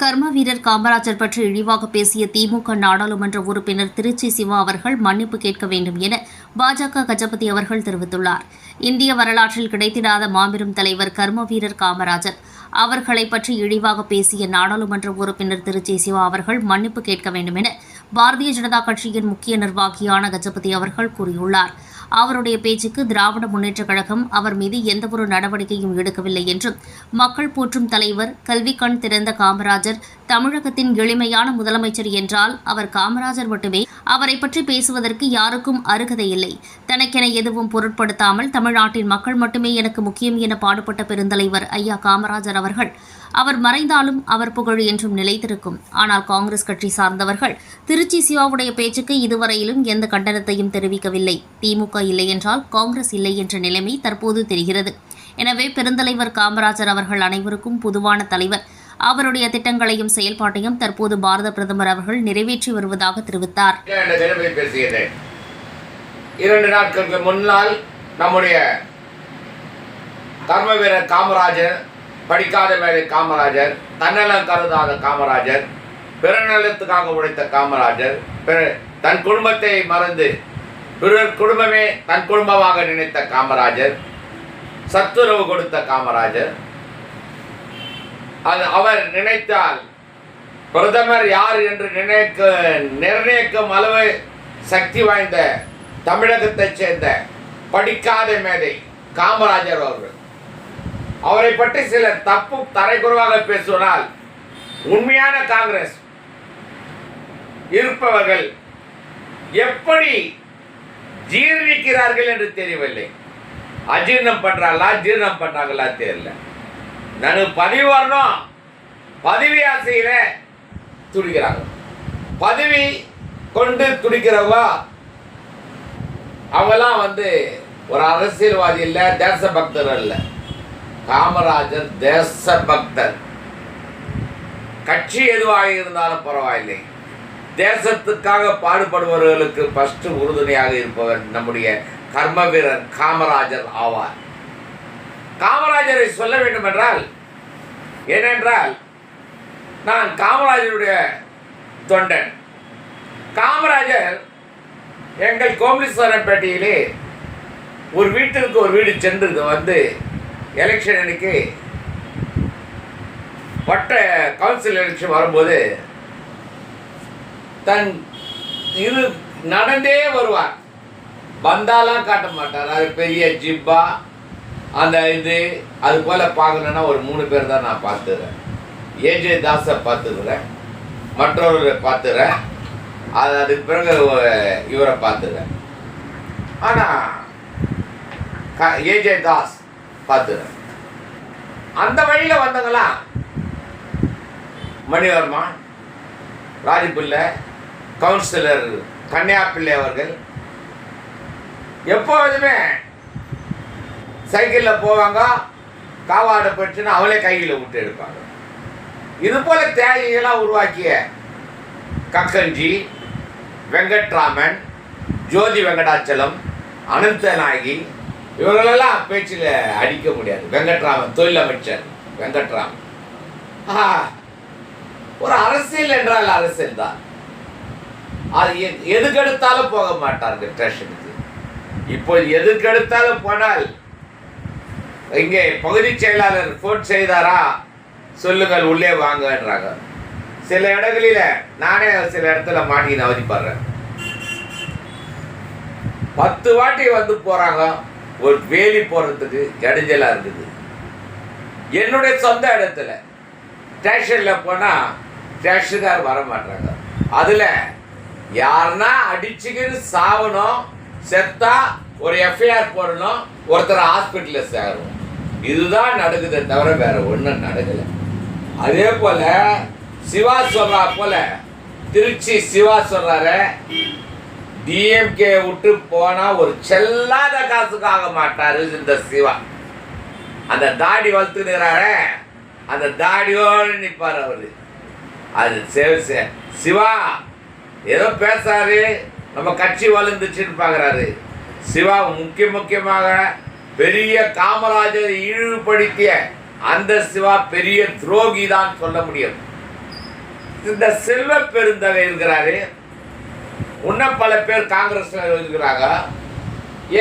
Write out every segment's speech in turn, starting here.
கர்ம வீரர் காமராஜர் பற்றி இழிவாக பேசிய திமுக நாடாளுமன்ற உறுப்பினர் திருச்சி சிவா அவர்கள் மன்னிப்பு கேட்க வேண்டும் என பாஜக கஜபதி அவர்கள் தெரிவித்துள்ளார். இந்திய வரலாற்றில் கிடைத்திடாத மாபெரும் தலைவர் கர்ம வீரர் காமராஜர். அவர்களை பற்றி இழிவாக பேசிய நாடாளுமன்ற உறுப்பினர் திருச்சி சிவா அவர்கள் மன்னிப்பு கேட்க வேண்டும் என பாரதிய ஜனதா கட்சியின் முக்கிய நிர்வாகியான கஜபதி அவர்கள் கூறியுள்ளார். அவருடைய பேச்சுக்கு திராவிட முன்னேற்றக் கழகம் அவர் மீது எந்தவொரு நடவடிக்கையும் எடுக்கவில்லை என்றும் மக்கள் போற்றும் தலைவர் கல்வி கண் திறந்த காமராஜர் தமிழகத்தின் எளிமையான முதலமைச்சர் என்றால் அவர் காமராஜர் மட்டுமே. அவரை பற்றி பேசுவதற்கு யாருக்கும் அருகதை இல்லை. தனக்கென எதுவும் பொருட்படுத்தாமல் தமிழ்நாட்டின் மக்கள் மட்டுமே எனக்கு முக்கியம் என பாடுபட்ட பெருந்தலைவர் ஐயா காமராஜர் அவர்கள் அவர் மறைந்தாலும் அவர் புகழ் என்றும் நிலைத்திருக்கும். ஆனால் காங்கிரஸ் கட்சி சார்ந்தவர்கள் திருச்சி சிவாவுடைய பேச்சுக்கு இதுவரையிலும் எந்த கண்டனத்தையும் தெரிவிக்கவில்லை. திமுக இல்லை என்றால் காங்கிரஸ் இல்லை என்ற நிலைமை தற்போது தெரிகிறது. எனவே பெருந்தலைவர் காமராஜர் அவர்கள் அனைவருக்கும் பொதுவான தலைவர். அவருடைய திட்டங்களையும் செயல்பாட்டையும் தற்போது பாரத பிரதமர் அவர்கள் நிறைவேற்றி வருவதாக தெரிவித்தார். இரண்டு நாட்களுக்கு முன்னால் நம்முடைய கர்மவீரர் காமராஜர் படிக்காத மேலே காமராஜர் தன்னலம் கருதாத காமராஜர் பிறநலத்துக்காக உழைத்த காமராஜர் பிற- தன் குடும்பத்தை மறந்து பிறர் குடும்பமே தன் குடும்பமாக நினைத்த காமராஜர் சத்துறவு கொடுத்த காமராஜர். அது அவர் நினைத்தால் பிரதமர் யார் என்று நினைக்க நிர்ணயிக்கும் அளவு சக்தி வாய்ந்த தமிழகத்தைச் சேர்ந்த படிக்காத மேதை காமராஜர் அவர்கள். அவரை பற்றி சில தப்பு தரைக்குறவாக பேசுவதால் உண்மையான காங்கிரஸ் இருப்பவர்கள் எப்படி ஜீர்ணிக்கிறார்கள் என்று தெரியவில்லை. அஜீர்ணம் பண்றாங்களா ஜீர்ணம் பண்றாங்களா தெரியல. நான் பதவி வரணும் பதவி ஆசையில துடிக்கிறாங்க. பதவி கொண்டு துடிக்கிறவா அவங்கெல்லாம் வந்து ஒரு அரசியல்வாதி இல்லை தேசபக்தர் இல்லை காமராஜர் தேச பக்தர் கட்சி எதுவாக இருந்தாலும் பரவாயில்லை. தேசத்துக்காக பாடுபடுபவர்களுக்கு ஃபஸ்ட்டு உறுதுணையாக இருப்பவர் நம்முடைய கர்ம வீரர் காமராஜர் ஆவார். காமராஜரை சொல்ல வேண்டும் என்றால் ஏனென்றால் நான் காமராஜருடைய தொண்டன். காமராஜர் எங்கள் கோமலீஸ்வரன்பேட்டையிலே ஒரு வீட்டிற்கு ஒரு வீடு சென்று வந்து எலெக்ஷன் அன்னைக்கு வட்ட கவுன்சில் எலெக்ஷன் வரும்போது தன் இரு நடந்தே வருவார். வந்தாலாம் காட்ட மாட்டார். அது பெரிய ஜிப்பா அந்த இது அது போல பார்க்கணுன்னா ஒரு மூணு பேர் தான் நான் பார்த்துக்கிறேன். ஏஜே தாஸை பார்த்துக்கிறேன். மற்றவரை பார்த்துக்கிறேன். அது அதுக்கு பிறகு இவரை பார்த்துக்கிறேன். ஆனால் ஏஜே தாஸ் பார்த்துக்கிறேன் அந்த வழியில் வந்தவங்களாம் மணிவர்மா ராஜபிள்ளை கவுன்சிலர் கன்னியாப்பிள்ளை அவர்கள். எப்போதுமே சைக்கிளில் போவாங்க காவாடை பற்றினா அவளே கையில் விட்டு எடுப்பாங்க. இது போல தேவையெல்லாம் உருவாக்கிய கக்கஞ்சி வெங்கட்ராமன் ஜோதி வெங்கடாச்சலம் அனந்த நாயகி இவர்களெல்லாம் பேச்சில் அடிக்க முடியாது. வெங்கட்ராமன் தொழில் அமைச்சர் வெங்கட்ராமன். ஆஹா, ஒரு அரசியல் என்றால் அரசியல் தான். அது எ- எதுக்கெடுத்தாலும் போக மாட்டார்கள் ஸ்டேஷனுக்கு. இப்போ எதுக்கெடுத்தாலும் போனால் இங்கே பகுதி செயலாளர் ஃபோன் செய்தாரா? சொல்லுங்கள் உள்ளே வாங்கன்றாங்க சில இடங்களில நானே சில இடத்துல மாட்டி அவதிப்படுறேன் பத்து வாட்டி வந்து போறாங்க. ஒரு வேலி போகிறதுக்கு இடைஞ்சலாக இருக்குது. என்னுடைய சொந்த இடத்துல ஸ்டேஷனில் போனால் ஸ்டேஷன்கார் வர மாட்டாங்க. அதில் யாருன்னா அடிச்சுக்கின்னு சாவணும் செத்தா ஒரு எஃப்ஐஆர் போடணும் ஒருத்தர் ஹாஸ்பிட்டலில் சேரும் இதுதான் நடக்குதே தவிர வேற ஒன்றும் நடக்கலை. அதே போல் சிவா சொல்றா போல திருச்சி சிவா சொல்கிறாரு டிஎம்கே விட்டு போனால் ஒரு செல்லாத காசுக்கு ஆக மாட்டார் இந்த சிவா. அந்த தாடி வளர்த்துக்கிறாரே அந்த தாடியோடு நிற்பார் அவர். அது சரி சரி சிவா ஏதோ பேசாரு நம்ம கட்சி வளர்ந்துச்சுன்னு பார்க்குறாரு சிவா முக்கிய முக்கியமாக பெரிய காமராஜரை இழிவுபடுத்திய அந்த சிவா பெரிய துரோகி தான் சொல்ல முடியும். இந்த செல்வ பெருந்தகை இருக்கிறாரு இன்னும் பல பேர் காங்கிரஸ்ல இருக்கிறாங்க.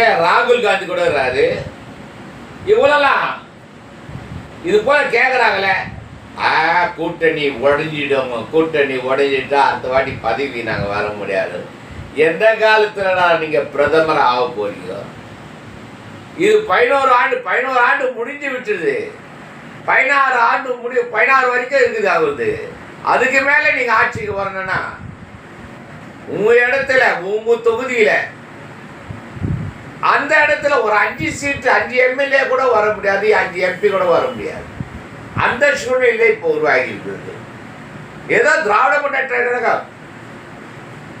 ஏன் ராகுல் காந்தி கூட இருக்காரு? இவ்வளோலாம் இது போல கேட்குறாங்களே ஆ கூட்டணி உடஞ்சிடும் கூட்டணி உடஞ்சிட்டா அடுத்த வாட்டி பதவி நாங்கள் வர முடியாது. எந்த காலத்துலடா நீங்கள் பிரதமர் ஆக போறீங்க இது பதினோரு ஆண்டு பதினோரு ஆண்டு முடிஞ்சு விட்டுது. பதினாறு ஆண்டு முடி பதினாறு வரைக்கும் இருக்குது அவருது. அதுக்கு மேலே நீங்கள் ஆட்சிக்கு வரணும்னா உங்கள் இடத்துல உங்கள் தொகுதியில் அந்த இடத்துல ஒரு அஞ்சு சீட்டு அஞ்சு எம்எல்ஏ கூட வர முடியாது அஞ்சு எம்பி கூட வர முடியாது. அந்த சூழ்நிலை இப்போ உருவாகி இருக்கிறது. ஏதோ திராவிட முன்னேற்ற கழகம்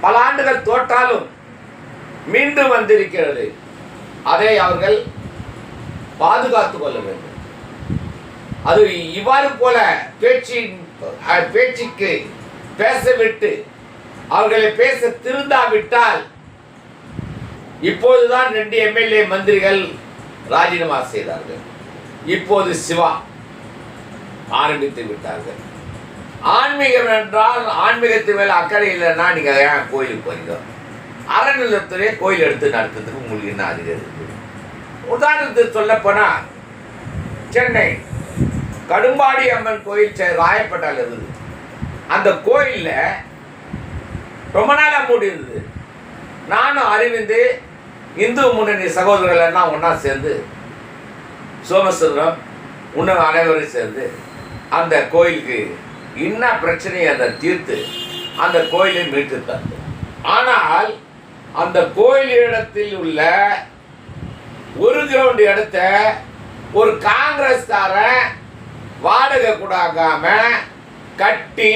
பல ஆண்டுகள் தோற்றாலும் மீண்டும் வந்திருக்கிறது. அதை அவர்கள் பாதுகாத்துக் கொள்ள வேண்டும். அது இவ்வாறு போல பேச்சின் பேச்சுக்கு பேச விட்டு அவர்களை பேச திருந்தாவிட்டால் இப்போதுதான் ரெண்டு எம்எல்ஏ மந்திரிகள் ராஜினாமா செய்தார்கள். இப்போது சிவா ஆரம்பித்து விட்டார்கள். ஆன்மீகம் என்றால் ஆன்மீகத்தின் மேல் அக்கறை இல்லைன்னா நீங்கள் ஏன் கோயிலுக்கு போறீங்க? அறநிலத்துறையே கோயில் எடுத்து நடத்துறதுக்கு உங்களுக்கு என்ன அதிகம் இருக்குது உதாரணத்துக்கு சொல்லப்போனால் சென்னை கடும்பாடி அம்மன் கோயில் ராயப்பட்டால் இருந்தது அந்த கோயிலில் ரொம்ப நாளாக மூடி இருந்தது. நானும் அறிவிந்து இந்து முன்னணி சகோதரர்கள் எல்லாம் ஒன்றா சேர்ந்து சோமசுந்தரம் இன்னும் அனைவரும் சேர்ந்து அந்த கோயிலுக்கு என்ன பிரச்சனையை அதை தீர்த்து அந்த கோயிலை மீட்டு தந்தோம். ஆனால் அந்த கோயில் இடத்தில் உள்ள ஒரு கிரவுண்ட் இடத்த ஒரு காங்கிரஸ்காரன் வாடகை கூடாக்காம கட்டி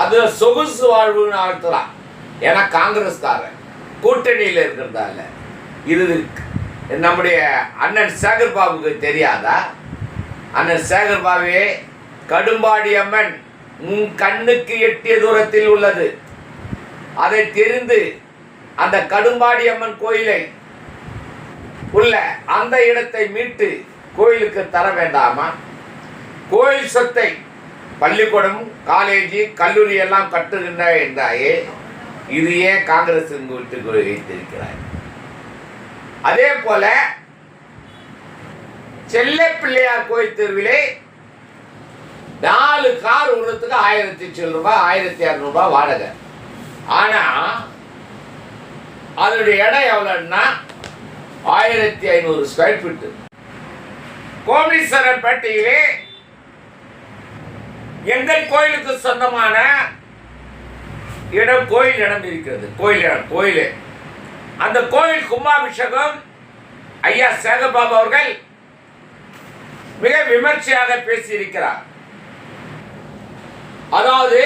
அது சொகுசு வாழ்வுன்னு ஆழ்த்துறான். ஏன்னா காங்கிரஸ்காரன் கூட்டணியில் இருக்கிறதால இது நம்முடைய அண்ணன் சேகர் பாபுக்கு தெரியாதா? அண்ணன் சேகர் பாபுவே கடும்பாடி அம்மன் உன் கண்ணுக்கு எட்டிய தூரத்தில் உள்ளது. அதை தெரிந்து அந்த கடும்பாடி அம்மன் கோயிலை உள்ள அந்த இடத்தை மீட்டு கோயிலுக்கு தர வேண்டாமா? கோயில் சொத்தை பள்ளிக்கூடம் காலேஜ் கல்லூரி எல்லாம் கட்டுகின்ற என்றாயே இது ஏன் காங்கிரஸ் விட்டு வைத்திருக்கிறார்? அதே போல செல்ல பிள்ளையார் கோயில் தெருவிலே நாலு கார் விடுறதுக்கு ஆயிரத்தி சில்லு ரூபாய் ஆயிரத்தி இரநூறுபா வாடகை. ஆனா அதனுடைய இடம் எவ்வளோன்னா ஆயிரத்தி ஐநூறு ஸ்கொயர் ஃபீட்டு கோமீஸ்வரன்பேட்டையிலே எங்கள் கோயிலுக்கு சொந்தமான இடம் கோயில் இடம் இருக்கிறது கோயில் இடம் கோயில். அந்த கோயில் கும்பாபிஷேகம் ஐயா சேகபாபு அவர்கள் மிக விமர்சையாக பேசியிருக்கிறார். அதாவது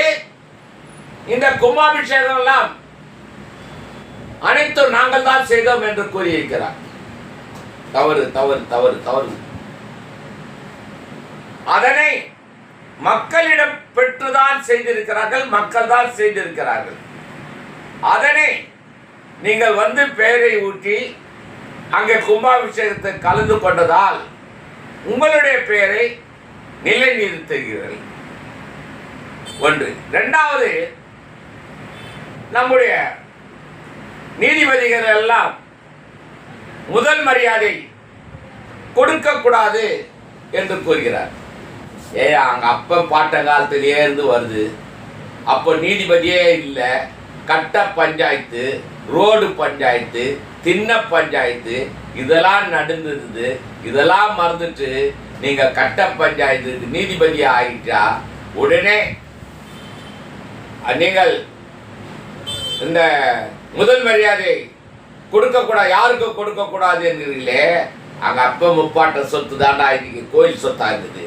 இந்த கும்பாபிஷேகம் எல்லாம் அனைத்தும் நாங்கள் தான் செய்தோம் என்று கூறியிருக்கிறார். தவறு தவறு தவறு தவறு. அதனை மக்களிடம் பெற்றுதான் செய்திருக்கிறார்கள் மக்கள் தான் செய்திருக்கிறார்கள். அதனை நீங்கள் வந்து பெயரை ஊற்றி அங்கே கும்பாபிஷேகத்தை கலந்து கொண்டதால் உங்களுடைய பெயரை நிலைநிறுத்துகிறீர்கள். ஒன்று. இரண்டாவது நம்முடைய நீதிபதிகள் எல்லாம் முதல் மரியாதை கொடுக்கக்கூடாது என்று கூறுகிறார். ஏய் அங்கே அப்ப பாட்ட காலத்திலேயே இருந்து வருது. அப்போ நீதிபதியே இல்லை. கட்ட பஞ்சாயத்து ரோடு பஞ்சாயத்து திண்ண பஞ்சாயத்து இதெல்லாம் நடந்திருந்தது இதெல்லாம் மறந்துட்டு நீங்கள் கட்ட பஞ்சாயத்துக்கு நீதிபதி ஆகிட்டா உடனே நீங்கள் இந்த முதல் மரியாதை கொடுக்கக்கூடாது யாருக்கும் கொடுக்கக்கூடாது என்கிறீங்களே அங்கே அப்ப முப்பாட்ட சொத்து தாண்டா இன்னைக்கு கோயில் சொத்தாக இருக்குது.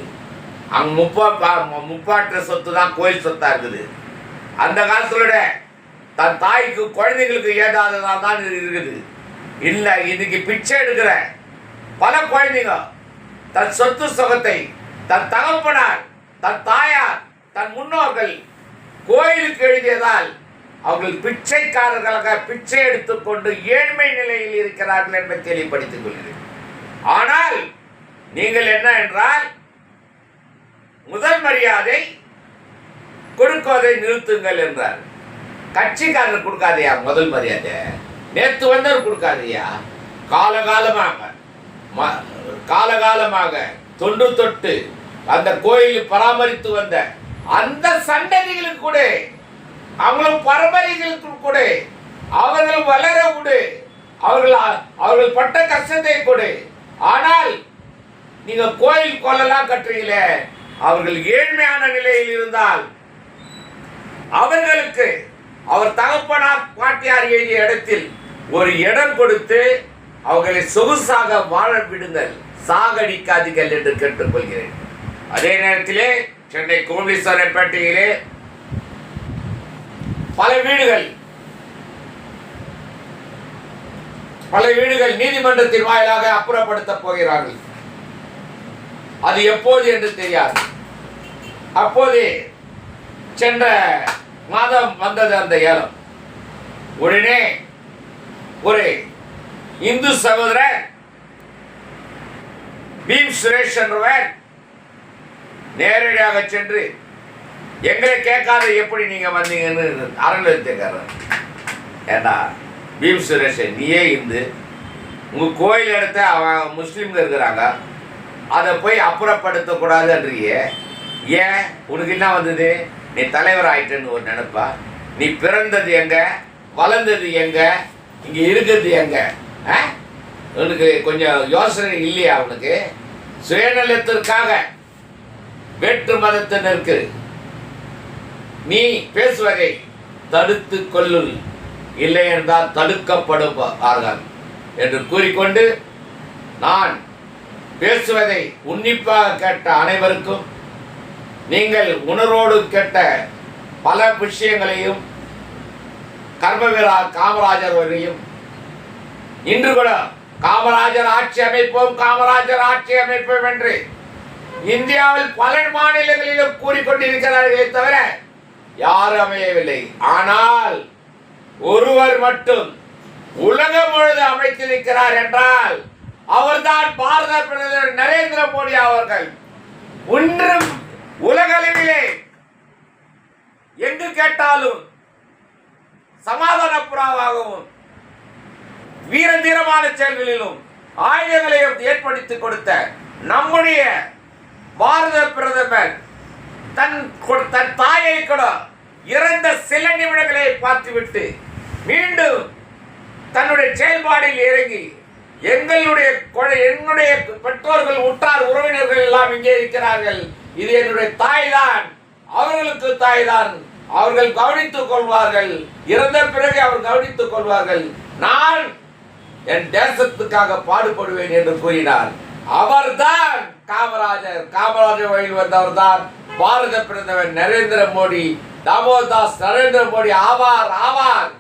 அங்க முப்பா பா- முப்பாட்ட சொத்து தான் கோயில் சொத்தா இருக்குது. அந்த காலத்துல தன் தாய்க்கு குழந்தைங்களுக்கு ஏதாததாக தான் இருக்குது. இல்லை இன்னைக்கு பிச்சை எடுக்கிற பல குழந்தைங்க தன் சொத்து சுகத்தை தன் தகப்பனார் தன் தாயார் தன் முன்னோர்கள் கோயிலுக்கு எழுதியதால் அவர்கள் பிச்சைக்காரர்களாக பிச்சை எடுத்துக்கொண்டு ஏழ்மை நிலையில் இருக்கிறார்கள் என்பதை தெளிவுபடுத்திக் கொள்கிறேன். ஆனால் நீங்கள் என்ன என்றால் முதல் மரியாதை கொடுக்கோதை நிறுத்துங்கள் என்றார். கட்சிக்காரர் கொடுக்காதையா முதல் மரியாதை? நேத்து வந்தவர் கொடுக்காதையா? காலகாலமாக ம- காலகாலமாக தொண்டு தொட்டு அந்த கோயிலை பராமரித்து வந்த அந்த சண்டதிகளுக்கு கூட அவங்களும் பரம்பரைகளுக்கு கூட அவர்கள் வளர விடு அவர்கள் அவர்கள் பட்ட கஷ்டத்தை கொடு ஆனால் நீங்க கோயில் கொல்லலாம் கட்டுறீங்களே அவர்கள் ஏழ்மையான நிலையில் இருந்தால் அவர்களுக்கு அவர் தகப்பனார் பாட்டியார் எழுதிய இடத்தில் ஒரு இடம் கொடுத்து அவர்களை சொகுசாக வாழ விடுங்கள். சாகடிக்காதீர்கள் என்று கேட்டுக்கொள்கிறேன். அதே நேரத்திலே சென்னை கோமீஸ்வரப்பேட்டையிலே பல வீடுகள் பல வீடுகள் நீதிமன்றத்தின் வாயிலாக அப்புறப்படுத்தப் போகிறார்கள். அது எப்போது என்று தெரியாது. அப்போதே சென்ற மாதம் வந்தது அந்த ஏலம். உடனே ஒரு இந்து சகோதரர் பீம் சுரேஷ் என்றவர் நேரடியாக சென்று எங்களை கேட்காத எப்படி நீங்க வந்தீங்கன்னு அறநிலையத்துக்காரர் ஏன்னா பீம் சுரேஷ் நீயே இந்து உங்க கோயில் இடத்த அவன் முஸ்லீம்கள் இருக்கிறாங்க. அதை போய் அப்புறப்படுத்தக்கூடாதுன்றியே. ஏன்? உனக்கு என்ன வந்தது? நீ தலைவர் ஆயிட்டேன்னு ஒரு நினைப்பா? நீ பிறந்தது எங்க? வளர்ந்தது எங்க? இங்க இருக்கிறது எங்க? ஆ? உனக்கு கொஞ்சம் யோசனை இல்லையா உனக்கு? சுயநலத்திற்காக வேற்று மதத்தினருக்கு நீ பேசுவதை தடுத்து கொள்ளுள். இல்லை என்றால் தடுக்கப்படுவார்கள் என்று கூறிக்கொண்டு நான் பேசுவதை உன்னிப்பாக கேட்ட அனைவருக்கும் நீங்கள் உணர்வோடு கேட்ட பல விஷயங்களையும் கர்மவீரா காமராஜர் வரையும் இன்று கூட காமராஜர் ஆட்சி அமைப்போம் காமராஜர் ஆட்சி அமைப்போம் என்று இந்தியாவில் பல மாநிலங்களிலும் கூறிக்கொண்டிருக்கிறார்களே தவிர யாரும் அமையவில்லை. ஆனால் ஒருவர் மட்டும் உலகம் முழுது அமைத்திருக்கிறார் என்றால் அவர்தான் பாரத பிரதமர் நரேந்திர மோடி அவர்கள். ஒன்றும் உலகளவிலே எங்கு கேட்டாலும் சமாதான புறாவாகவும் வீர தீரமான செயல்களிலும் ஆயுதங்களையும் ஏற்படுத்தி கொடுத்த நம்முடைய பாரத பிரதமர் தன் தன் தாயை கூட இறந்த சில நிமிடங்களை பார்த்துவிட்டு மீண்டும் தன்னுடைய செயல்பாடில் இறங்கி எங்களுடைய என்னுடைய பெற்றோர்கள் உற்றார் உறவினர்கள் எல்லாம் இங்கே இருக்கிறார்கள். இது என்னுடைய தாய்தான். அவர்களுக்கு தாய்தான். அவர்கள் கவனித்துக் கொள்வார்கள். இறந்த பிறகு அவர் கவனித்துக் கொள்வார்கள். நான் என் தேசத்துக்காக பாடுபடுவேன் என்று கூறினார். அவர்தான் காமராஜர். காமராஜர் வழியில் வந்தவர்தான் பாரத பிரதமர் நரேந்திர மோடி. தாமோதாஸ் நரேந்திர மோடி ஆவார் ஆவார்.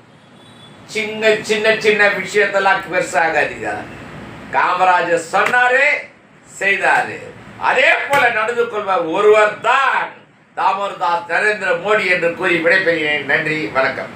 சின்ன சின்ன சின்ன விஷயத்தெல்லாம் பெருசாகாதீங்க. காமராஜர் சொன்னாரு செய்தாரு. அதே போல நடந்து கொள்வார் ஒருவர் தான் தாமோதாஸ் நரேந்திர மோடி என்று கூறி விடைபெறுகிறேன். நன்றி வணக்கம்.